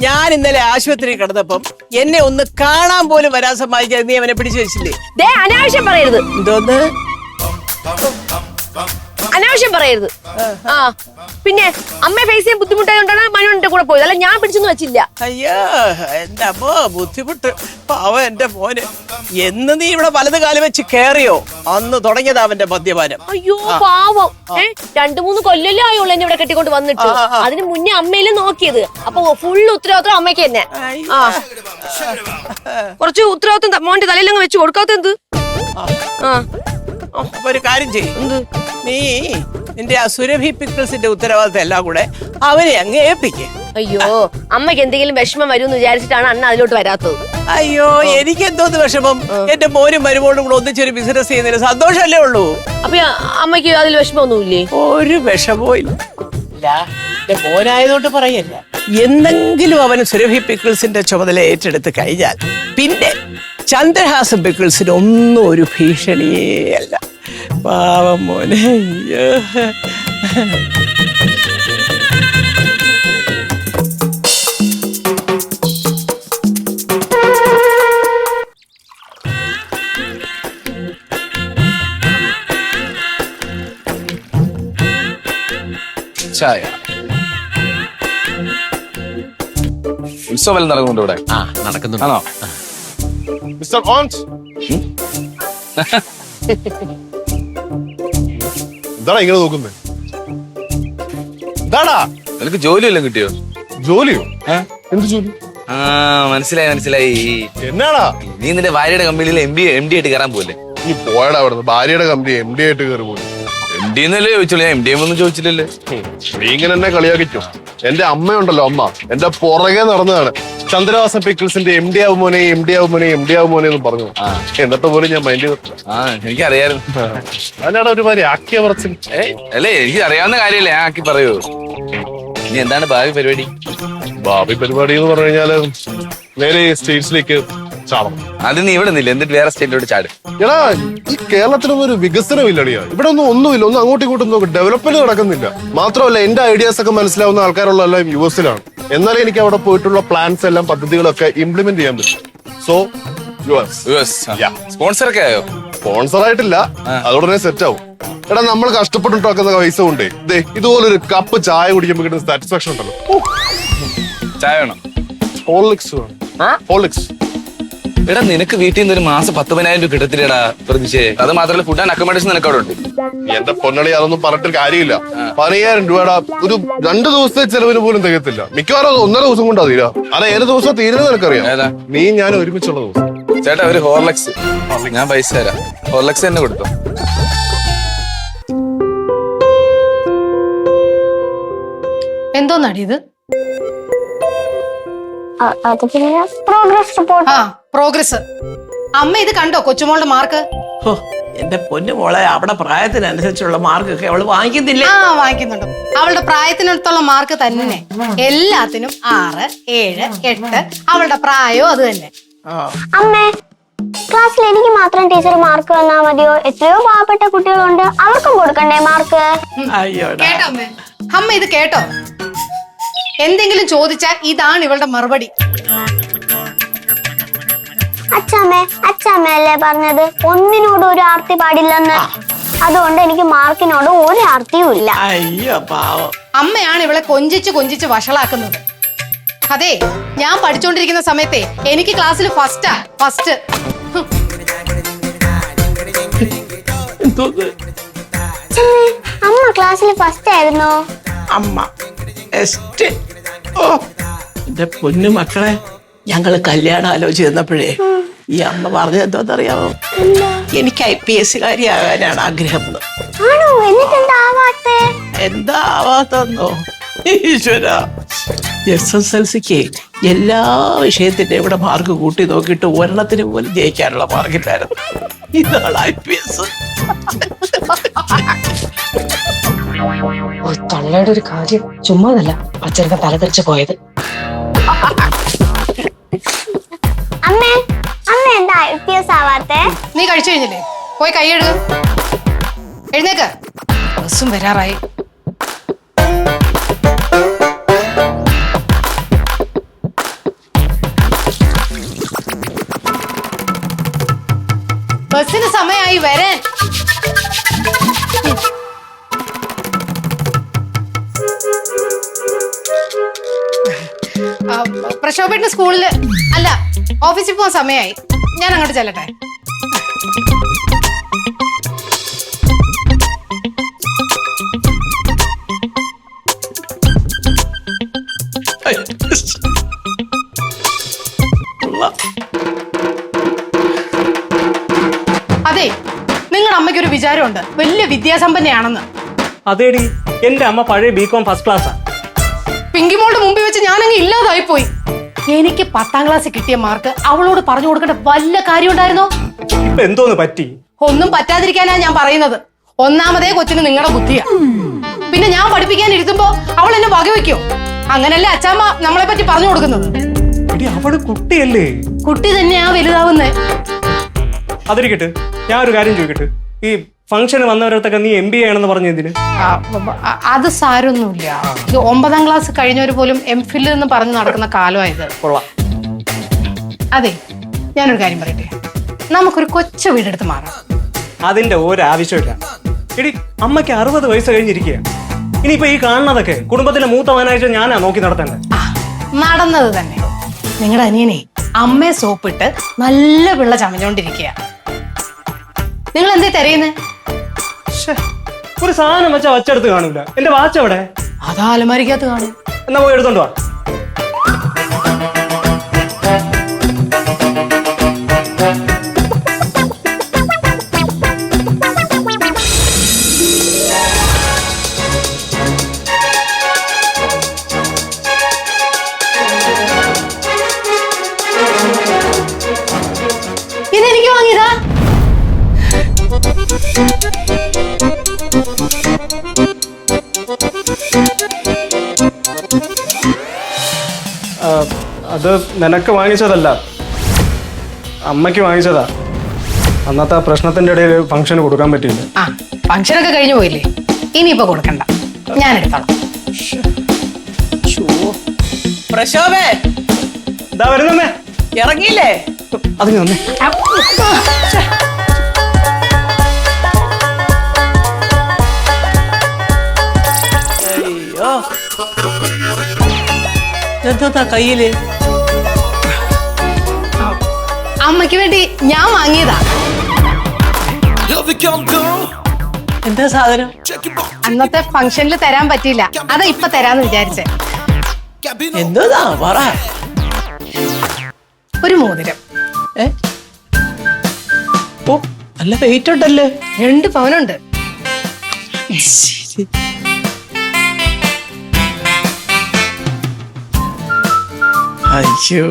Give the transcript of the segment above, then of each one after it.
ഞാൻ ഇന്നലെ ആശുപത്രി കിടന്നപ്പം എന്നെ ഒന്ന് കാണാൻ പോലും വരാൻ സമ്മതിക്കാതെ നീ അവനെ പിടിച്ചു വെച്ചില്ലേ? ദേ അനാവശ്യം പറയരുത്. എന്തോന്ന്? അനാവശ്യം പറയരുത്. ആ പിന്നെ അമ്മ ഫേസ് ചെയ്യാൻ ബുദ്ധിമുട്ടായതുകൊണ്ടാണ് മനു എന്റെ കൂടെ പോയത്. അല്ല ഞാൻ പിടിച്ചൊന്നും വെച്ചില്ല. അയ്യോ എന്റെ അമ്മ ബുദ്ധിമുട്ട്. പാവ എന്റെ മോന്. എന്ന് നീ ഇവിടെ വലത് കാലം വെച്ച് കേറിയോ? അന്ന് തുടങ്ങിയതാ അവന്റെ മദ്യപാനം. അയ്യോ പാവം. ഏ രണ്ടു മൂന്ന് കൊല്ലല്ലേ ആയുള്ളൂ എന്നെ ഇവിടെ കെട്ടിക്കൊണ്ട് വന്നിട്ട്. അതിന് മുന്നേ അമ്മയിൽ നോക്കിയത്. അപ്പൊ ഫുള്ള് ഉത്തരവാദിത്വം അമ്മയ്ക്ക് തന്നെ. ആ. കുറച്ച് ഉത്തരവാദിത്വം മോന്റെ തലയിലങ്ങ് വെച്ച് കൊടുക്കാത്ത എന്ത്? ആ. ഒരു കാര്യം ചെയ്യും. നീ നിന്റെ ആ സുരഭി പിക്കിൾസിന്റെ ഉത്തരവാദിത്തം എല്ലാം കൂടെ അവനെ അങ്ങ് ഏൽപ്പിക്കേ. അയ്യോ അമ്മയ്ക്ക് എന്തെങ്കിലും വിഷമം വരും എന്ന് വിചാരിച്ചിട്ടാണ് അണ്ണ അതിലോട്ട് വരാത്തത്. അയ്യോ എനിക്ക് എന്തോന്ന് വിഷമം? എന്റെ മോനും മരുമോളും കൂടെ ഒന്നിച്ചൊരു ബിസിനസ് ചെയ്യുന്നതിന് സന്തോഷമല്ലേ ഉള്ളൂ? അപ്പൊ അമ്മയ്ക്ക് അതിൽ വിഷമമൊന്നുമില്ലേ? ഒരു വിഷമവും ഇല്ല. ഇല്ല, എന്റെ മോനായതുകൊണ്ട് പറയല്ല. എന്തെങ്കിലും അവന് സുരഭി പിക്കിൾസിന്റെ ചുമതല ഏറ്റെടുത്ത് കഴിഞ്ഞാൽ പിന്നെ ചന്ദ്രഹാസൻ ബിക്കിൾസിന് ഒന്നും ഒരു ഭീഷണിയേ അല്ല. പാവം മോനെ. അയ്യോ ചായ. ഉത്സവം നടക്കുന്നുണ്ട് ഇവിടെ? ആ നടക്കുന്നുണ്ട്. ആണോ? മിസ്റ്റർ ഓൺസ് എന്താടാ ഇങ്ങനെ നോക്കുന്നേ. എന്താടാ നിനക്ക് ജോലി എല്ലാം കിട്ടിയോ? ജോലിയോ? എന്ത് ജോലി? ആ മനസ്സിലായി മനസ്സിലായി. എന്നാടാ? നീ നിന്റെ ഭാര്യയുടെ കമ്പനിയിൽ എം ബി എം ഡി ആയിട്ട് കയറാൻ പോലെ നീ പോയടാ അവിടുന്ന്. ഭാര്യയുടെ കമ്പനി എം ഡി ആയിട്ട് കയറി പോയി. എം ഡി എന്നല്ലേ ചോദിച്ചോളൂ ഞാൻ എം ഡി എം ഒന്നും ചോദിച്ചില്ലല്ലേ. നീ ഇങ്ങനെ എന്നെ കളിയാക്കിച്ചോ എന്റെ അമ്മയുണ്ടല്ലോ അമ്മ. എന്റെ പുറകെ നടന്നതാണ്. ചന്ദ്രവാസ പിക്കിൾസിന്റെ എം ഡി ആവും മോനെ എം ഡി ആവും മോനെ എം ഡി ആവും മോനെ എന്ന് പറഞ്ഞു. എന്നിട്ട് പോലും ഞാൻ മൈൻഡ് ചെയ്തിട്ടില്ല. ആ എനിക്കറിയായിരുന്നു അതിനാണ് ഒരുമാതിരി ആക്കിയ പറച്ചിൽ അല്ലേ എനിക്ക് അറിയാവുന്ന കാര്യമല്ലേ ഞാൻ ആക്കി പറയൂ. ഇനി എന്താണ് ഭാവി പരിപാടി? ഭാവി പരിപാടി എന്ന് പറഞ്ഞു കഴിഞ്ഞാൽ നേരെ സ്റ്റേറ്റ്സിലേക്ക് ചാടണം അത് നീ ഇവിടെ നില്ല എന്നിട്ട് വേറെ സ്റ്റേറ്റിലോട്ട് ചാട്. എടാ ഈ കേരളത്തിലൊന്നും ഒരു വികസനം ഇല്ലടിയാ ഇവിടെ ഒന്നും ഒന്നുമില്ല ഒന്നും അങ്ങോട്ടും ഇങ്ങോട്ടും നോക്കും ഡെവലപ്മെന്റ് നടക്കുന്നില്ല. മാത്രമല്ല എന്റെ ഐഡിയാസ് ഒക്കെ മനസ്സിലാവുന്ന ആൾക്കാരുള്ള എല്ലാം യു എസിലാണ് എന്നാലേ എനിക്ക് അവിടെ പോയിട്ടുള്ള പ്ലാൻസ് എല്ലാം പദ്ധതികളൊക്കെ ഇംപ്ലിമെന്റ് ചെയ്യാൻ പറ്റും. So you S. സ്പോൺസർ ഒക്കെ ആയോ? സ്പോൺസർ ആയിട്ടില്ല. അതോടനെ സെറ്റ് ആവും. എടാ നമ്മൾ കഷ്ടപ്പെട്ടുണ്ടാക്കുന്ന പൈസ കൊണ്ടേ ദേ ഇതുപോലൊരു കപ്പ് ചായ കുടിക്കുമ്പോൾ കിട്ടുന്ന സാറ്റിസ്ഫാക്ഷൻ ഉണ്ടല്ലോ. ചായ വേണം. ഹോളിക്സ് ഹോളിക്സ് എടാ നിനക്ക് വീട്ടിൽ നിന്ന് ഒരു മാസം പത്ത് പതിനായിരം രൂപ കിട്ടത്തില്ലടാ പ്രതീക്ഷേ അത് മാത്രമല്ല ഫുഡ് ആൻഡ് അക്കോമഡേഷൻ നിനക്ക് അവിടെ ഉണ്ട് എന്റെ പൊന്നളി അതൊന്നും പറഞ്ഞിട്ട് കാര്യമില്ല. പതിനയ്യായിരം രൂപയുടെ ഒരു രണ്ട് ദിവസത്തെ ചെലവിന് പോലും തികത്തില്ല. മിക്കവാറും ഒന്നര ദിവസം കൊണ്ടാ തീരാ. അത് ഏത് ദിവസം തീരുന്നത് നിനക്കറിയാം? ഏതാ? നീ ഞാൻ ഒരുമിച്ചുള്ള ദിവസം. ചേട്ടാ ഒരു ഹോർലക്സ്. ഞാൻ പൈസ തരാം. ഹോർലക്സ് തന്നെ കൊടുത്തോ. എന്തോന്നാടി ഇത്? അ- അത് പിന്നെ പ്രോഗ്രസ് റിപ്പോർട്ട് ആ. പ്രോഗ്രസ് അമ്മ ഇത് കണ്ടോ കൊച്ചുമോളുടെ മാർക്ക് ഹോ, എന്റെ പൊന്നു മോളെ അവിടെ പ്രായത്തിനനുസരിച്ചുള്ള മാർക്കൊക്കെ അവൾ വാങ്ങിക്കുന്നില്ലേ? ആ വാങ്ങിക്കുന്നുണ്ട്. അവളുടെ പ്രായത്തിനടുത്തുള്ള മാർക്ക് തന്നെ എല്ലാത്തിനും ആറ് ഏഴ് എട്ട് അവളുടെ പ്രായവും അത് തന്നെ. അമ്മേ ക്ലാസ്സിൽ എനിക്ക് മാത്രം ടീച്ചർ മാർക്ക് വന്നാ മതിയോ? എത്രയോ പാവപ്പെട്ട കുട്ടികളുണ്ട്. അവർക്കും കൊടുക്കണ്ടേ മാർക്ക് അയ്യോടാ. കേട്ടോ അമ്മേ. അമ്മ ഇത് കേട്ടോ. എന്തെങ്കിലും ചോദിച്ചാൽ ഇതാണ് ഇവളുടെ മറുപടി. അച്ഛമ്മേ അച്ഛമ്മ അല്ലേ പറഞ്ഞത്? ഒന്നിനോട് ഒരു ആർത്തി പാടില്ലെന്ന്. അതുകൊണ്ട് എനിക്ക് മാർക്കിനോട് ഒരു ആർത്തിയും ഇല്ല. അയ്യോ പാവം. അമ്മയാണ് ഇവളെ കൊഞ്ചിച്ച് കൊഞ്ചിച്ച് വഷളാക്കുന്നത്. അതെ ഞാൻ പഠിച്ചുകൊണ്ടിരിക്കുന്ന സമയത്തെ എനിക്ക് ക്ലാസ്സിൽ ഫസ്റ്റാ ഫസ്റ്റ് എന്തോന്ന്? അച്ഛമ്മേ അമ്മ ക്ലാസ്സിൽ ഫസ്റ്റ് ആയിരുന്നു? അമ്മ എസ്റ്റ് ഓ എന്റെ പൊന്നു മക്കളെ ഞങ്ങൾ കല്യാണം ആലോചിച്ച് ചെന്നപ്പോഴേ ഈ അമ്മ പറഞ്ഞത് എന്തോന്നറിയാമോ എനിക്ക് ഐ പി എസ് കാര്യമാകാനാണ് ആഗ്രഹം. എന്താവാത്തോ ആണോ? എന്നിട്ട് എന്താ ആവാത്തെ എന്താ ആവാത്തന്നോ ഈശ്വര എസ് എസ് എൽ സിക്ക് എല്ലാ വിഷയത്തിന്റെ ഇവിടെ മാർക്ക് കൂട്ടി നോക്കിയിട്ട് ഒരെണ്ണത്തിന് പോലും ജയിക്കാനുള്ള മാർക്കില്ലായിരുന്നു ഇതാണ് ഐ പി എസ് ഒരു തള്ളയുടെ ഒരു കാര്യം ചുമ്മാതല്ല അച്ഛനൊക്കെ തലതെറിച്ച് പോയത്. അമ്മേ പെട്ടെന്ന് എന്താ നീ കഴിച്ചു കഴിഞ്ഞില്ലേ? പോയി കൈ എടു എഴുന്നേക്ക്. ബസ്സും വരാറായി. ബസ്സിന് സമയമായി വരാൻ പ്രക്ഷോഭേട്ടന് സ്കൂളിൽ അല്ല ഓഫീസിൽ പോകാൻ സമയമായി. ഞാൻ അങ്ങോട്ട് ചെല്ലട്ടെ അതെ നിങ്ങളുടെ അമ്മയ്ക്ക് ഒരു വിചാരമുണ്ട്. വലിയ വിദ്യാസമ്പന്നയാണെന്ന്. അതേടി എന്റെ അമ്മ പഴയ ബികോം ഫസ്റ്റ് ക്ലാസ്സാ പിങ്കിമോളുടെ മുമ്പിൽ വെച്ച് ഞാനങ്ങ് ഇല്ലാതായി പോയി എനിക്ക് പത്താം ക്ലാസ് കിട്ടിയ മാർക്ക് അവളോട് പറഞ്ഞു കൊടുക്കേണ്ട വല്ല കാര്യം ഉണ്ടായിരുന്നോ? ഇപ്പൊ എന്തോന്ന് പറ്റി? ഒന്നും പറ്റാതിരിക്കാനാ ഞാൻ പറയുന്നത്. ഒന്നാമതേ കൊച്ചിന് നിങ്ങളുടെ ബുദ്ധിയാ. പിന്നെ ഞാൻ പഠിപ്പിക്കാൻ ഇരുത്തുമ്പോ അവൾ എന്നെ വകവെക്കോ? അങ്ങനല്ലേ അച്ചാമ്മ നമ്മളെ പറ്റി പറഞ്ഞു കൊടുക്കുന്നത്? അവൾ കുട്ടിയല്ലേ? കുട്ടി തന്നെയാ വലുതാവുന്നേ. അതിരിക്കട്ടെ ഞാൻ ഒരു കാര്യം ചോദിക്കട്ടെ. ഈ ഫംഗ്ഷന് വന്നവരത്തൊക്കെ നീ എം ബി ആണെന്ന് പറഞ്ഞു എന്തിന്? ആ, അത് സാരൊന്നുമില്ല. ഇത് ഒമ്പതാം ക്ലാസ് കഴിഞ്ഞവർ പോലും എം ഫിൽ എന്ന് പറഞ്ഞ് നടക്കുന്ന കാലമായത്. കൊള്ളാം. അതെ ഞാനൊരു കാര്യം പറയട്ടെ. നമുക്കൊരു കൊച്ചു വീടെടുത്ത് മാറാം. അതിന്റെ ഒരാവശ്യമില്ല എടി അമ്മയ്ക്ക് അറുപത് വയസ്സ് കഴിഞ്ഞിരിക്കുക ഇനിയിപ്പോ ഈ കാണുന്നതൊക്കെ കുടുംബത്തിലെ മൂത്ത മകനായിട്ട് ഞാനാ നോക്കി നടത്തേണ്ടത്. ആ, നടന്നത് തന്നെ. നിങ്ങളുടെ അനിയനെ അമ്മയെ സോപ്പിട്ട് നല്ല പിള്ള ചമഞ്ഞോണ്ടിരിക്കുക നിങ്ങൾ എന്തേ തെരയുന്നേ? ശ്ശെ, ഒരു സാധനം വെച്ചാ വച്ചെടുത്ത് കാണൂല. എന്റെ വാച്ച് എവിടെ? അതാ അലമാരിക്കകത്ത് കാണും. എന്നാ പോയി എടുത്തോണ്ട് വാ. അത് നിനക്ക് വാങ്ങിച്ചതല്ല. അമ്മയ്ക്ക് വാങ്ങിച്ചതാ. അന്നത്തെ ആ പ്രശ്നത്തിന്റെ ഇടയിൽ ഫംഗ്ഷന് കൊടുക്കാൻ പറ്റിയില്ല. ആ ഫംഗ്ഷനൊക്കെ കഴിഞ്ഞു പോയില്ലേ? ഇനിയിപ്പോ കൊടുക്കണ്ട. ഞാൻ എടുത്തോളാം. പ്രശോഭേ. ഇതാ വരുന്നമ്മേ. ഇറങ്ങിയില്ലേ? അത് അയ്യോ. എന്താ കയ്യിൽ? അമ്മയ്ക്ക് വേണ്ടി ഞാൻ വാങ്ങിയതാ. എന്താ സാധനം? അന്നത്തെ ഫംഗ്ഷനിൽ തരാൻ പറ്റിയില്ല. അതാ ഇപ്പൊ തരാന്ന് വിചാരിച്ചേ. എന്തോതാ പറ. ഒരു മോതിരം. ഏ? ഓ നല്ല വെയിറ്റ് ഉണ്ടല്ലേ? രണ്ട് പവനുണ്ട്. അയ്യോ.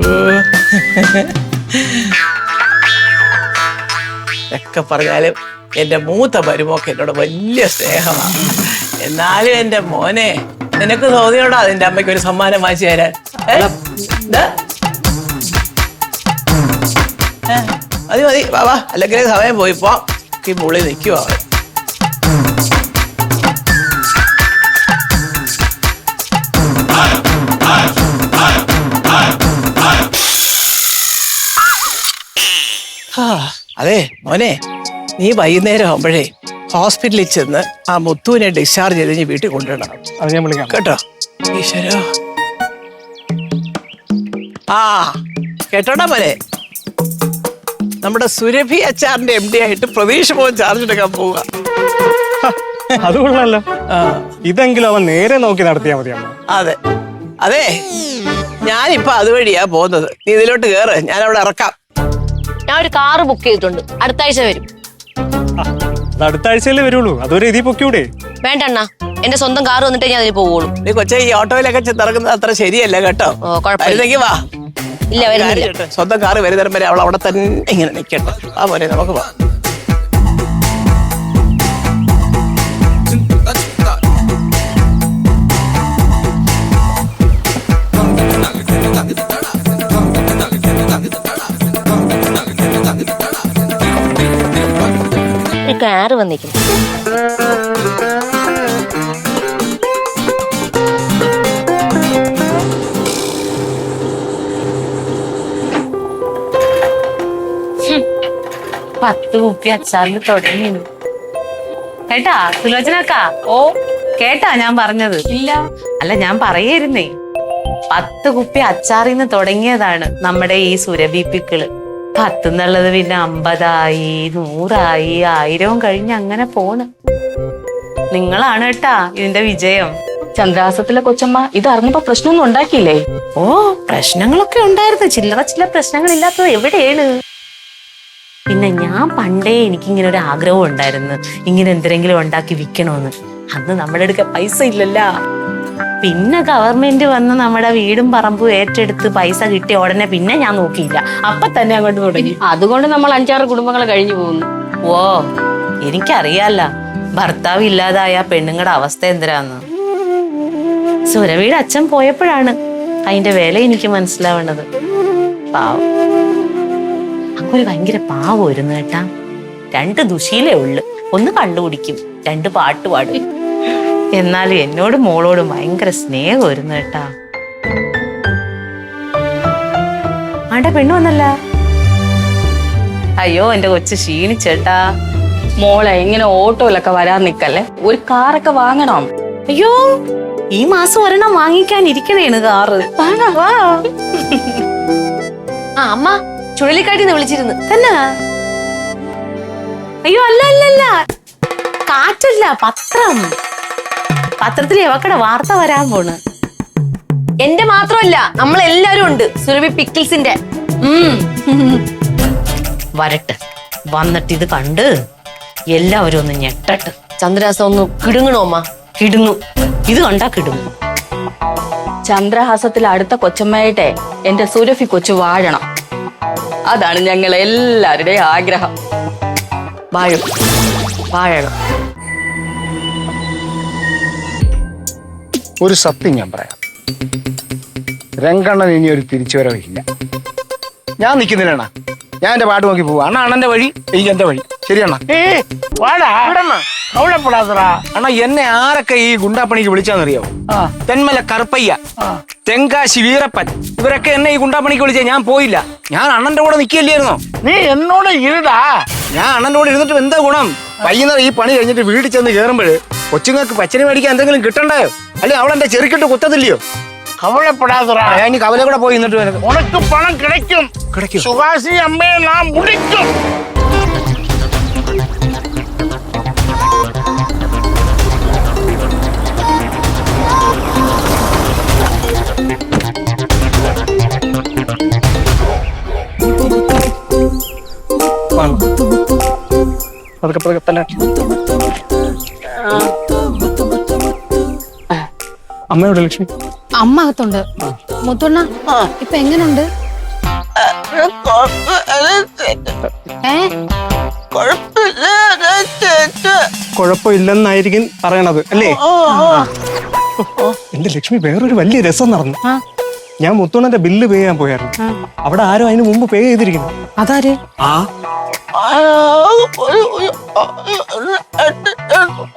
ഒക്കെ പറഞ്ഞാലും എന്റെ മൂത്ത മരുമോക്ക് എന്നോട് വലിയ സ്നേഹമാണ് എന്നാലും എന്റെ മോനെ നിനക്ക് തോന്നിയോടാ നിന്റെ അമ്മയ്ക്ക് ഒരു സമ്മാനം വാങ്ങിച്ചു തരാൻ? മതി മതി വാ അല്ലെങ്കിൽ സമയം പോയിപ്പോ ഈ മുള്ളി നിൽക്കുവോ അതെ മോനെ. നീ വൈകുന്നേരം ആവുമ്പോഴേ ഹോസ്പിറ്റലിൽ ചെന്ന് ആ മുത്തുവിനെ ഡിസ്ചാർജ് ചെയ്ത് നീ വീട്ടിൽ കൊണ്ടുവരണം. അത് ഞാൻ വിളിക്കാം. കേട്ടോ? ഈശ്വരോ. ആ കേട്ടോടാ മോനെ. നമ്മുടെ സുരഭി അച്ചാറിന്റെ എം ഡി ആയിട്ട് പ്രതീക്ഷ പോകാൻ ചാർജ് എടുക്കാൻ പോവുക. അത് കൊള്ളാലോ. ഇതെങ്കിലും അവൻ നേരെ നോക്കി നടത്തിയാ മതി അമ്മ. അതെ. അതെ. ഞാനിപ്പോ അതുവഴിയാ പോകുന്നത്. നീ ഇതിലോട്ട് കേറ്. ഞാൻ അവിടെ ഇറക്കാം. ഞാൻ ഒരു കാറ് ബുക്ക് ചെയ്തിട്ടുണ്ട്. അടുത്ത ആഴ്ച വരും. അത് അടുത്ത ആഴ്ചയിലേ വരുള്ളൂ. അതുവരെ ഇതി പൊക്കിയൂടെ വേണ്ട അണ്ണാ എന്റെ സ്വന്തം കാർ വന്നിട്ടേ ഞാൻ അതിന് പോവുള്ളൂ. നീ കൊച്ചെ ഈ ഓട്ടോയിലൊക്കെ ചെന്നിറങ്ങുന്നത് അത്ര ശരിയല്ല കേട്ടോ. ഓ, കുഴപ്പമില്ല. വരുന്നെങ്കി വാ. ഇല്ല വരുന്നില്ല. സ്വന്തം കാറ് വരുന്നേരം വരെ അവൾ അവിടെ തന്നെ ഇങ്ങനെ നിൽക്കട്ടെ ആ പോലെ നമുക്ക് പോവാം. കാറ് വന്നിരിക്കുന്നു പത്ത് കുപ്പി അച്ചാറിന് തുടങ്ങി. കേട്ടാ സുലോചനക്കാ? ഓ കേട്ടാ ഞാൻ പറഞ്ഞത്. ഇല്ല. അല്ല ഞാൻ പറയായിരുന്നേ പത്ത് കുപ്പി അച്ചാറിന്ന് തുടങ്ങിയതാണ് നമ്മുടെ ഈ സുരഭി പിക്കിൾ പത്ത് എന്നുള്ളത് പിന്നെ അമ്പതായി നൂറായി ആയിരവും കഴിഞ്ഞ് അങ്ങനെ പോണ്. നിങ്ങളാണ് കേട്ടാ ഇതിന്റെ വിജയം. ചന്ദ്രാസത്തിലെ കൊച്ചമ്മ ഇത് അറിഞ്ഞപ്പോ പ്രശ്നമൊന്നും ഉണ്ടാക്കിയില്ലേ? ഓ പ്രശ്നങ്ങളൊക്കെ ഉണ്ടായിരുന്നു. ചില്ലറ ചില്ലറ പ്രശ്നങ്ങളില്ലാത്തത് എവിടെയാണ്? പിന്നെ ഞാൻ പണ്ടേ എനിക്ക് ഇങ്ങനെ ഒരു ആഗ്രഹം ഉണ്ടായിരുന്നു. ഇങ്ങനെ എന്തെങ്കിലും ഉണ്ടാക്കി വിൽക്കണമെന്ന് അന്ന് നമ്മുടെ അടുക്ക പൈസ ഇല്ലല്ല. പിന്നെ ഗവൺമെന്റ് വന്ന് നമ്മുടെ വീടും പറമ്പും ഏറ്റെടുത്ത് പൈസ കിട്ടിയ ഉടനെ പിന്നെ ഞാൻ നോക്കിയില്ല. അപ്പൊ തന്നെ അങ്ങോട്ട് തുടങ്ങി. അതുകൊണ്ട് നമ്മൾ അഞ്ചാറ് കുടുംബങ്ങൾ കഴിഞ്ഞു പോകുന്നു. ഓ എനിക്കറിയാല്ല. ഭർത്താവ് ഇല്ലാതായ പെണ്ണുങ്ങളുടെ അവസ്ഥ എന്തിനാന്ന്. സുരവിയുടെ അച്ഛൻ പോയപ്പോഴാണ് അതിന്റെ വില എനിക്ക് മനസ്സിലാവേണ്ടത് പാവം. അങ്ങൊരു ഭയങ്കര പാവമായിരുന്നു കേട്ടാ. രണ്ട് ദുശീലേ ഉള്ളു. ഒന്ന് കണ്ടുപിടിക്കും. രണ്ട് പാട്ട് പാടും. എന്നാലും എന്നോട് മോളോട് ഭയങ്കര സ്നേഹമായിരുന്നു കേട്ടാ. ആണ്ട പെണ്ണു വന്നല്ല? അയ്യോ എന്റെ കൊച്ചു ക്ഷീണിച്ചേട്ടാ മോളെ ഇങ്ങനെ ഓട്ടോയിലൊക്കെ വരാൻ നിക്കല്ലേ ഒരു കാറൊക്കെ വാങ്ങണം. അയ്യോ ഈ മാസം ഒരെണ്ണം വാങ്ങിക്കാൻ ഇരിക്കണേണ് കാറ്. വാ. ആ അമ്മ ചുഴലിക്കാട്ടിന്ന് വിളിച്ചിരുന്നു. തന്നെ. അയ്യോ അല്ല അല്ല അല്ല. കാറ്റല്ല പത്രം. പത്രത്തിൽ എവക്കടെ വാർത്ത വരാൻ പോണ്? എന്റെ മാത്രമല്ല നമ്മളെല്ലാരും ഉണ്ട്. സുരഭി പിക്കിൾസിന്റെ. വരട്ടെ. വന്നിട്ട് ഇത് കണ്ട് എല്ലാവരും ഒന്ന് ഞെട്ടട്ട്. ചന്ദ്രഹാസം ഒന്ന് കിടുങ്ങണോ അമ്മ? കിടുങ്ങും. ഇത് കണ്ടാ കിടുങ്ങും. ചന്ദ്രഹാസത്തിൽ അടുത്ത കൊച്ചമ്മയായിട്ടെ എന്റെ സുരഭി കൊച്ചു വാഴണം. അതാണ് ഞങ്ങൾ എല്ലാവരുടെയും ആഗ്രഹം. വാഴും വാഴണം. ഒരു സത്യം ഞാൻ പറയാം. രംഗണ്ണൻ ഇനി ഒരു തിരിച്ചുവരവില്ല. ഞാൻ നിൽക്കുന്നില്ലണ്ണ ഞാൻ എന്റെ പാട്ട് നോക്കി പോവാ. അണ്ണ അണ്ണന്റെ വഴി. എനിക്ക് എന്റെ വഴി. ശരിയണ്ണ അണ്ണ. എന്നെ ആരൊക്കെ ഈ ഗുണ്ടാപ്പണിക്ക് വിളിച്ചാന്നറിയോ തെന്മല കറുപ്പയ്യ തെങ്കാശി വീരപ്പൻ. ഇവരൊക്കെ എന്നെ ഈ ഗുണ്ടാപ്പണിക്ക് വിളിച്ച ഞാൻ പോയില്ല. ഞാൻ അണ്ണന്റെ കൂടെ നിൽക്കില്ലായിരുന്നോ നീ എന്നോട് ഇരുടാ. ഞാൻ അണ്ണന്റെ കൂടെ ഇരുന്നിട്ട് എന്താ ഗുണം? വൈകുന്നേരം ഈ പണി കഴിഞ്ഞിട്ട് വീട്ടിൽ ചെന്ന് കയറുമ്പോൾ കൊച്ചുങ്ങൾക്ക് പച്ചരി മേടിക്കാൻ എന്തെങ്കിലും കിട്ടണ്ടായോ അല്ലെ അവളെന്റെ ചെറുക്കിട്ട് കുത്തത്തില്ലയോ கவலைப்படாதடா ഞാൻ ഇനി കവല കൂടെ പോയി നിന്നിട്ട് വരാം. உனக்கு பணம் கிடைக்கும் கிடைக்கும். சுகாசி அம்மையை நான் முடிக்கும் പതുക്കെ പതുക്കെ തന്നെ അമ്മയോട് ലക്ഷ്മി? അമ്മ അകത്തുണ്ട്. മുത്തുണ്ണ ഇപ്പൊ എങ്ങനുണ്ട്? കുഴപ്പമില്ലെന്നായിരിക്കും പറയണത് അല്ലേ? എന്റെ ലക്ഷ്മി വേറൊരു വലിയ രസം നടന്നു. ഞാൻ മുത്തുണ്ണന്റെ ബില്ല് പേ ചെയ്യാൻ പോയായിരുന്നു. അവിടെ ആരോ അതിന് മുമ്പ് പേ ചെയ്തിരിക്കുന്നു. അതാര്? ആ.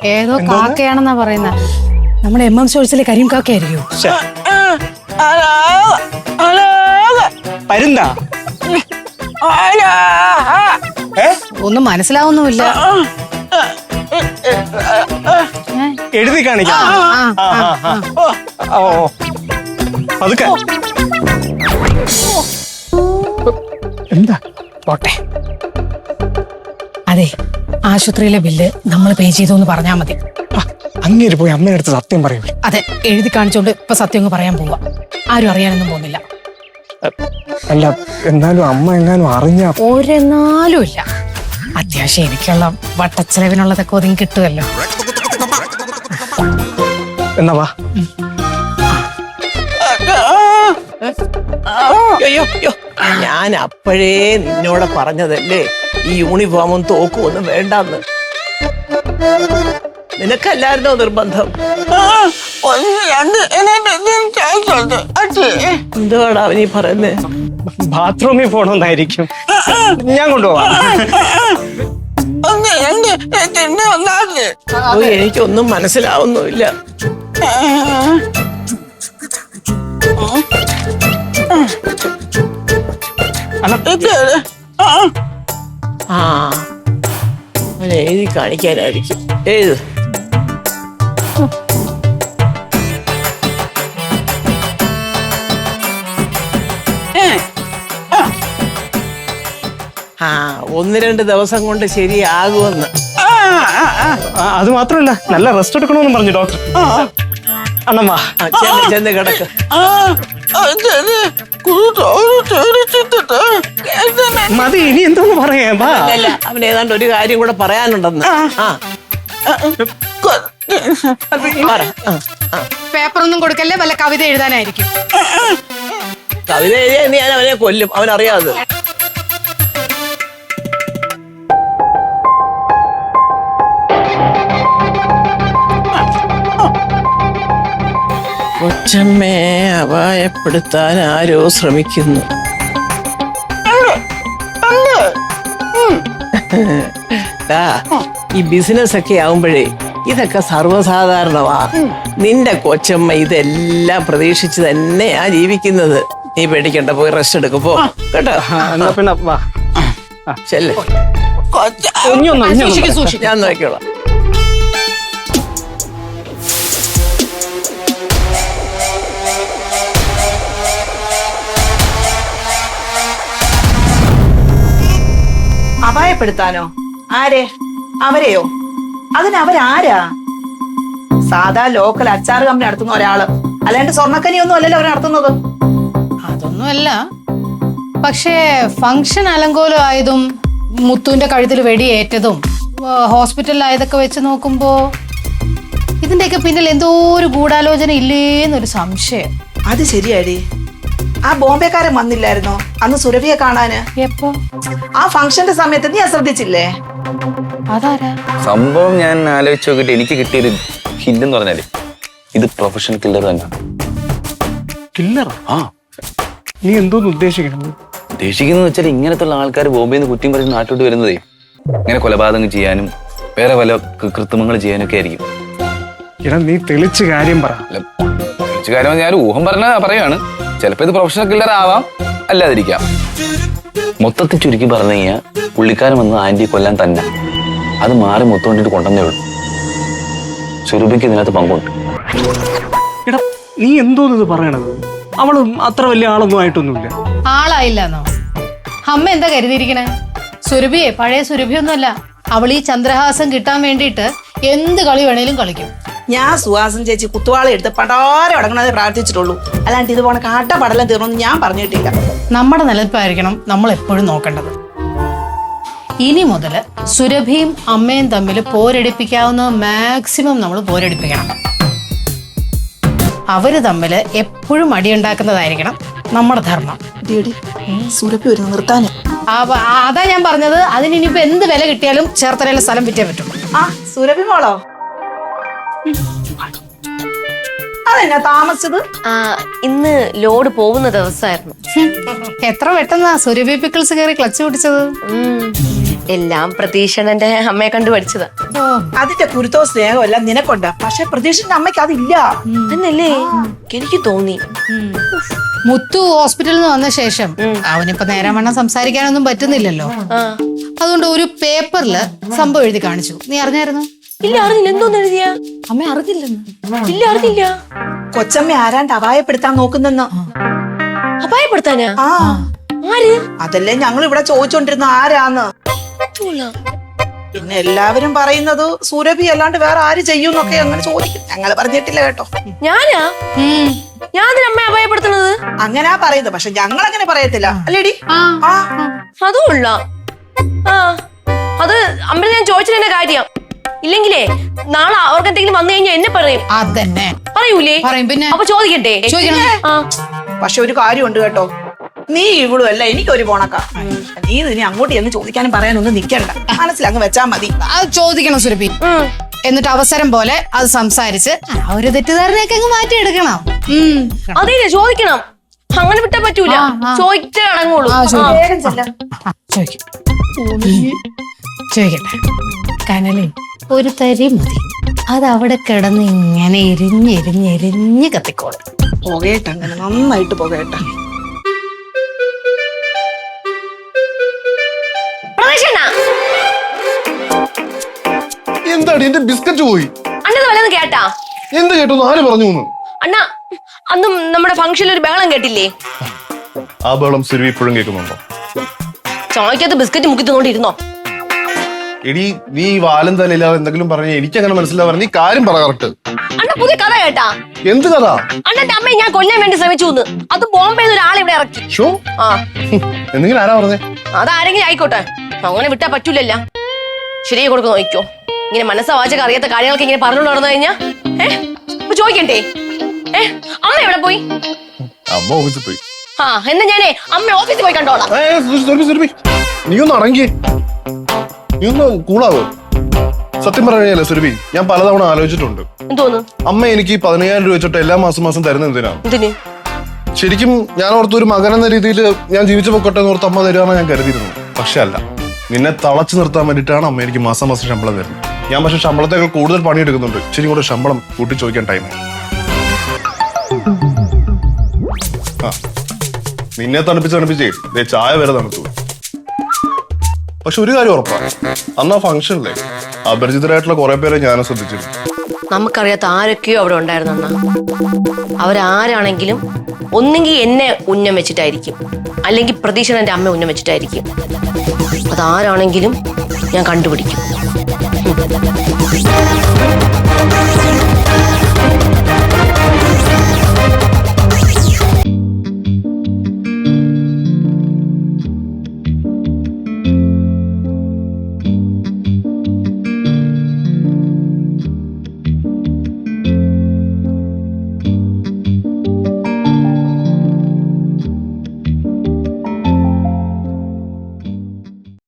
ഏതോ കാക്കയാണെന്നാ പറയുന്ന. നമ്മുടെ എം എം സോഴ്സിലെ കരിയും കാക്കയായിരിക്കും. പരുന്താ? ഒന്നും മനസ്സിലാവുന്നുമില്ല? എഴുതി കാണിക്കാം. ഓ. ഓ. പതുക്കെ എന്താ? പോട്ടെ. അതെ ആശുപത്രിയിലെ ബില്ല് നമ്മൾ പേ ചെയ്തു എന്ന് പറഞ്ഞാൽ മതി അങ്ങേര് പോയി അമ്മയുടെ അടുത്ത് സത്യം പറയൂ അതെ എഴുതി കാണിച്ചോണ്ട് ഇപ്പൊ സത്യം അങ്ങ് പറയാൻ പോവാ. ആരും അറിയാനൊന്നും പോകുന്നില്ല. അല്ല എന്നാലും അമ്മ എങ്ങാനും അറിഞ്ഞ ഒരെന്നാലും ഇല്ല. അത്യാവശ്യം എനിക്കുള്ള വട്ടച്ചെലവിനുള്ളതൊക്കെ ഒതുങ്ങി കിട്ടുമല്ലോ എന്നാ വാ. അയ്യോ അയ്യോ ഞാൻ അപ്പോഴേ നിന്നോട് പറഞ്ഞതല്ലേ ഈ യൂണിഫോമും തോക്കും ഒന്നും വേണ്ടെന്ന്. നിനക്കല്ലായിരുന്നോ നിർബന്ധം? എന്തുവാടാ അവനീ പറയുന്നേ? ബാത്റൂമിൽ പോണെന്നായിരിക്കും. ഞാൻ കൊണ്ടുപോവാം. എനിക്കൊന്നും മനസ്സിലാവുന്നുമില്ല. ആ എഴുതി കാണിക്കാനായിരിക്കും. എഴുത് ആ. ഒന്ന് രണ്ട് ദിവസം കൊണ്ട് ശരിയാകുമെന്ന്. ആ, അത് മാത്രമല്ല നല്ല റെസ്റ്റ് എടുക്കണമെന്ന് പറഞ്ഞു ഡോക്ടർ. അണ്ണമ്മ ചെന്ന് കിടക്ക്. മതി ഇനി എന്തോന്ന് പറയാ? വാ. അല്ല അവൻ ഏതാണ്ട് ഒരു കാര്യം കൂടെ പറയാനുണ്ടെന്ന്. ആ. പറ. ആ, ആ. പേപ്പറൊന്നും കൊടുക്കല്ലേ? വല്ല കവിത എഴുതാനായിരിക്കും. കവിത എഴുതിയാ നീ ഞാൻ അവനെ കൊല്ലും. അവനറിയാതെ കൊച്ചമ്മയെ അപായപ്പെടുത്താൻ ആരോ ശ്രമിക്കുന്നു. ഈ ബിസിനസ് ഒക്കെ ആവുമ്പോഴേ ഇതൊക്കെ സർവസാധാരണമാ. നിന്റെ കൊച്ചമ്മ ഇതെല്ലാം പ്രതീക്ഷിച്ച് തന്നെയാ ജീവിക്കുന്നത്. നീ പേടിക്കണ്ട പോയി റെസ്റ്റ് എടുക്കും പോ. കേട്ടോ? പിന്നെ ചെല്ലേ. ഞാൻ നോക്കിക്കോളാം. അപായപ്പെടുത്താനോ? ആരെ? അവരെയോ? അതിന് അവരാരാ? സാധാ ലോക്കൽ അച്ചാർ കമ്പനി നടത്തുന്ന ഒരാൾ. അല്ലാണ്ട് സ്വർണക്കനി ഒന്നും അല്ലല്ലോ അവർ നടത്തുന്നത്. അതൊന്നുമല്ല. പക്ഷേ ഫംഗ്ഷൻ അലങ്കോലം ആയതും മുത്തുവിന്റെ കഴുത്തിൽ വെടിയേറ്റതും ഹോസ്പിറ്റലിലായതൊക്കെ വെച്ച് നോക്കുമ്പോ ഇതിന്റെയൊക്കെ പിന്നിൽ എന്തോ ഒരു ഗൂഢാലോചന ഇല്ലേന്നൊരു സംശയം. അത് ശരിയാടി. ആ ബോംബെക്കാരൻ വന്നില്ലായിരുന്നോ? അന്ന് സുരഭിയെ കാണാന്? എപ്പോ? ആ ഫംഗ്ഷന്റെ സമയത്ത് നീ ശ്രദ്ധിച്ചില്ലേ അതാരാ? സംഭവം ഞാൻ ആലോചിച്ച് നോക്കിട്ട് എനിക്ക് കിട്ടിയൊരു ഹിന്റ് എന്ന് പറഞ്ഞാൽ ഇത് പ്രൊഫഷണൽ കില്ലർ തന്നെ കില്ലർ ആ? നീ എന്തോന്ന് ഉദ്ദേശിക്കുന്നു ഉദ്ദേശിക്കുന്നത് വെച്ചാൽ ഇങ്ങനത്തെ ആൾക്കാർ ബോംബെയിൽ നിന്ന് കുറ്റിയും പറഞ്ഞ് നാട്ടോട്ട് വരുന്നതേ. ഇങ്ങനെ കൊലപാതകം ചെയ്യാനും വേറെ പല കൃത്രിമങ്ങൾ ചെയ്യാനൊക്കെ ആയിരിക്കും. എടാ നീ തെളിച്ച് കാര്യം പറ. കുറച്ച് കാര്യം ഞാൻ ഊഹം പറഞ്ഞ പറയാണ് ചിലപ്പോ ഇത് പ്രൊഫഷണൽ കില്ലർ ആവാം. അല്ലാതിരിക്കാം. മൊത്തത്തിൽ ചുരുക്കി പറഞ്ഞു കഴിഞ്ഞാൽ പുള്ളിക്കാരൻ വന്ന് ആന്റി കൊല്ലാൻ തന്നെ. അത് മാറി മൊത്തം കൊണ്ടിട്ട് കൊണ്ടുവന്നേ ഉള്ളൂ. സ്വരൂപയ്ക്ക് ഇതിനകത്ത് പങ്കുണ്ട്. എടാ നീ എന്തോന്ന് ഇത് പറയണത്? അവൾ അത്ര വലിയ ആളൊന്നും ആയിട്ടൊന്നുമില്ല. ആളായില്ലെന്നോ? അമ്മ എന്താ കരുതിയിരിക്കണേ? സുരഭിയെ പഴയ സുരഭിയൊന്നുമല്ല. അവൾ ഈ ചന്ദ്രഹാസം കിട്ടാൻ വേണ്ടിയിട്ട് എന്ത് കളി വേണേലും കളിക്കും. ഞാൻ സുഹാസൻ ചേച്ചി കുത്തുവാള എടുത്ത് പടാരെ അടങ്ങണതേ പ്രാർത്ഥിച്ചിട്ടുള്ളൂ. അല്ലാണ്ട് ഇത് പോണ കാട്ട പടലം തീർന്നു ഞാൻ പറഞ്ഞിട്ടില്ല. നമ്മുടെ നിലനിൽപ്പായിരിക്കണം നമ്മൾ എപ്പോഴും നോക്കേണ്ടത്. ഇനി മുതൽ സുരഭിയും അമ്മയും തമ്മിൽ പോരടിപ്പിക്കാവുന്ന മാക്സിമം നമ്മൾ പോരടിപ്പിക്കണം. അവർ തമ്മിൽ എപ്പോഴും അടിയുണ്ടാക്കുന്നതായിരിക്കണം നമ്മുടെ ധർമ്മം. സുരഭി ഒരു നിർത്താന്. അതാ ഞാൻ പറഞ്ഞത്. അതിന് ഇനിയിപ്പോ എന്ത് വില കിട്ടിയാലും ചേർത്തലയിലെ സ്ഥലം വിറ്റേ പറ്റും. ആ സുരഭി മോളോ? അതെന്നാ താമസിച്ചത്? ആ ഇന്ന് ലോഡ് പോകുന്ന ദിവസമായിരുന്നു. എത്ര പെട്ടെന്നാ സുരഭി പിക്കിൾസ് കയറി ക്ലച്ച് പിടിച്ചത്. എല്ലാം പ്രതീക്ഷണന്റെ അമ്മയെ കണ്ടു പഠിച്ചതാ. അതിന്റെ കുരുത്തോ സ്നേഹം എല്ലാം നിനക്കൊണ്ട. പക്ഷെ പ്രതീക്ഷന്റെ അമ്മയ്ക്ക് അതില്ല. എന്നല്ലേ എനിക്ക് തോന്നി. മുത്തു ഹോസ്പിറ്റലിൽ നിന്ന് വന്ന ശേഷം അവനിപ്പോ നേരം വണ്ണം സംസാരിക്കാനൊന്നും പറ്റുന്നില്ലല്ലോ. അതുകൊണ്ട് ഒരു പേപ്പറിൽ സംഭവം എഴുതി കാണിച്ചു. നീ അറിഞ്ഞായിരുന്നു? ഇല്ല അറിഞ്ഞില്ല. എന്തോന്ന് എഴുതിയ? അമ്മ അറിഞ്ഞില്ലെന്ന്. ഇല്ല അറിഞ്ഞില്ല. കൊച്ചമ്മ ആരാണ്ട് അപായപ്പെടുത്താൻ നോക്കുന്നെന്ന്. അപായപ്പെടുത്താനാ? ആ. ആര്? അതല്ലേ ഞങ്ങൾ ഇവിടെ ചോദിച്ചോണ്ടിരുന്ന ആരാന്ന്. പിന്നെ എല്ലാവരും പറയുന്നത് സൂരഭി അല്ലാണ്ട് വേറെ ആര് ചെയ്യൂന്നൊക്കെ അങ്ങനെ ചോദിക്കും. ഞങ്ങൾ പറഞ്ഞിട്ടില്ല കേട്ടോ. ഞാനാ. ഞാൻ അപായപ്പെടുത്തുന്നത്? അങ്ങനാ പറയുന്നത്. പക്ഷെ ഞങ്ങൾ അങ്ങനെ പറയത്തില്ല. അല്ലേടി? അതും ഉള്ള ആ. അത് അമ്മ ഞാൻ ചോദിച്ചതിന്റെ കാര്യം. ഇല്ലെങ്കിലേ നാളെ അവർക്ക് എന്തെങ്കിലും വന്നു കഴിഞ്ഞാൽ എന്നെ പറയും. അതന്നെ. പറയൂലേ? പറയും പിന്നെ. അപ്പൊ ചോദിക്കട്ടെ? ചോദിക്കണം. ആ. പക്ഷെ ഒരു കാര്യമുണ്ട് കേട്ടോ. നീ ഇവളും അല്ല എനിക്കൊരു പോണക്ക. നീ ഇനി അങ്ങോട്ട് എന്ന് ചോദിക്കാനും പറയാനൊന്നും നിക്കണ്ട. മനസ്സിലങ്ങ് വെച്ചാ മതി. അത് ചോദിക്കണം സുരഭി. എന്നിട്ട് അവസരം പോലെ അത് സംസാരിച്ച് ആ ഒരു തെറ്റിദ്ധാരണയൊക്കെ അങ്ങ് മാറ്റിയെടുക്കണം. ഉം. അതേ ചോദിക്കണം. അങ്ങനെ വിട്ടാ പറ്റൂല. ചോദിച്ചു അടങ്ങുള്ളൂ. ചോദിക്കാം. ആ, ചോദിക്ക്. ചോദിക്കട്ടെ? കനലി ഒരു തരി മതി. അത് അവിടെ കിടന്ന് ഇങ്ങനെ എരിഞ്ഞെരിഞ്ഞെരിഞ്ഞ് കത്തിക്കോളും. പുകയട്ടെ അങ്ങനെ നന്നായിട്ട് പുകയട്ട. ഇല്ലാടി എന്റെ ബിസ്ക്കറ്റ് പോയി? അണ്ണത് വല്ലതും കേട്ടാ? എന്ത് കേട്ടു ആര് പറഞ്ഞു എന്ന്? അണ്ണ അന്നും നമ്മുടെ ഫംഗ്ഷനിൽ ഒരു ബഹളം കേട്ടില്ലേ? ആ ബഹളം സുരുവി ഇപ്പോഴും കേൾക്കുന്നുണ്ടോ? ചായക്കകത്ത് ബിസ്ക്കറ്റ് മുക്കി തിന്നോണ്ടിരുന്നോ? എടി നീ ഈ വാലും തലയില്ലാതെ എന്തെങ്കിലും പറഞ്ഞ എനിക്ക് അങ്ങനെ മനസ്സിലാവാൻ നീ കാര്യം പറ കറക്റ്റ് അണ്ണ പുതിയ കഥ കേട്ടാ? എന്ത് കഥ? അണ്ണന്റെ അമ്മയെ ഞാൻ കൊല്ലാൻ വേണ്ടി ശ്രമിച്ചു എന്ന് അത് ബോംബെന്ന് ഒരാൾ ഇവിടെ ഇറക്കി. ഷോ ആ. എന്തെങ്കിലും ആരാ പറഞ്ഞേ? അതാരെങ്കിലും ആയിക്കോട്ടെ. അങ്ങനെ വിട്ടാ പറ്റൂലല്ല. ശരിയെ കൊടുക്ക് നോക്കിക്കോ ഇങ്ങനെ മനസ്സവാചക അറിയാത്ത കാര്യങ്ങളൊക്കെ ഇങ്ങനെ പറഞ്ഞു നടന്നു കഴിഞ്ഞാ ഏ? ചോദിക്കണ്ടേ? ഏ? അമ്മ എവിടെ പോയി? അമ്മ ഓഫീസിൽ പോയി. ആ എന്നാ ഞാനേ അമ്മ ഓഫീസിൽ പോയി കണ്ടോളാം. നീ ഒന്ന് അടങ്ങിയേ നീ ഒന്ന് കൂളാവോ സത്യം പറഞ്ഞല്ലേ സുരഭി ഞാൻ പലതവണ ആലോചിച്ചിട്ടുണ്ട്. എന്തോന്ന്? അമ്മ എനിക്ക് പതിനയ്യായിരം രൂപ വെച്ചിട്ട് എല്ലാ മാസം മാസം തരുന്ന എന്തിനാണ് എന്തിന്? ശരിക്കും ഞാൻ ഓർത്ത് ഒരു മകൻ എന്ന രീതിയിൽ ഞാൻ ജീവിച്ചു പൊക്കട്ടെ എന്ന് ഓർത്ത് അമ്മ തരുവാണ് ഞാൻ കരുതിയിരുന്നു പക്ഷെ അല്ല നിന്നെ തളച്ചു നിർത്താൻ വേണ്ടിയിട്ടാണ് അമ്മ എനിക്ക് മാസം മാസം ശമ്പളം തരുന്നത്. ഞാൻ പക്ഷെ ശമ്പളത്തേക്കാൾ കൂടുതൽ പണിയെടുക്കുന്നുണ്ട്. ശരി കൂടെ ശമ്പളം കൂട്ടി ചോദിക്കാൻ ടൈം നിന്നെ തണുപ്പിച്ച് തണുപ്പിച്ചേ ചായ വരെ തണുത്തു. പക്ഷെ ഒരു കാര്യം ഉറപ്പാണ് അന്ന് ആ ഫംഗ്ഷനിലെ അപരിചിതരായിട്ടുള്ള കുറെ പേരെ ഞാൻ ശ്രദ്ധിച്ചിരുന്നു. നമുക്കറിയാത്ത ആരൊക്കെയോ അവിടെ ഉണ്ടായിരുന്നു അന്ന. അവരാരാണെങ്കിലും ഒന്നെങ്കിൽ എന്നെ ഉന്നം വെച്ചിട്ടായിരിക്കും. അല്ലെങ്കിൽ പ്രതീക്ഷ എന്റെ അമ്മ ഉന്നം വെച്ചിട്ടായിരിക്കും. അതാരാണെങ്കിലും ഞാൻ കണ്ടുപിടിക്കും.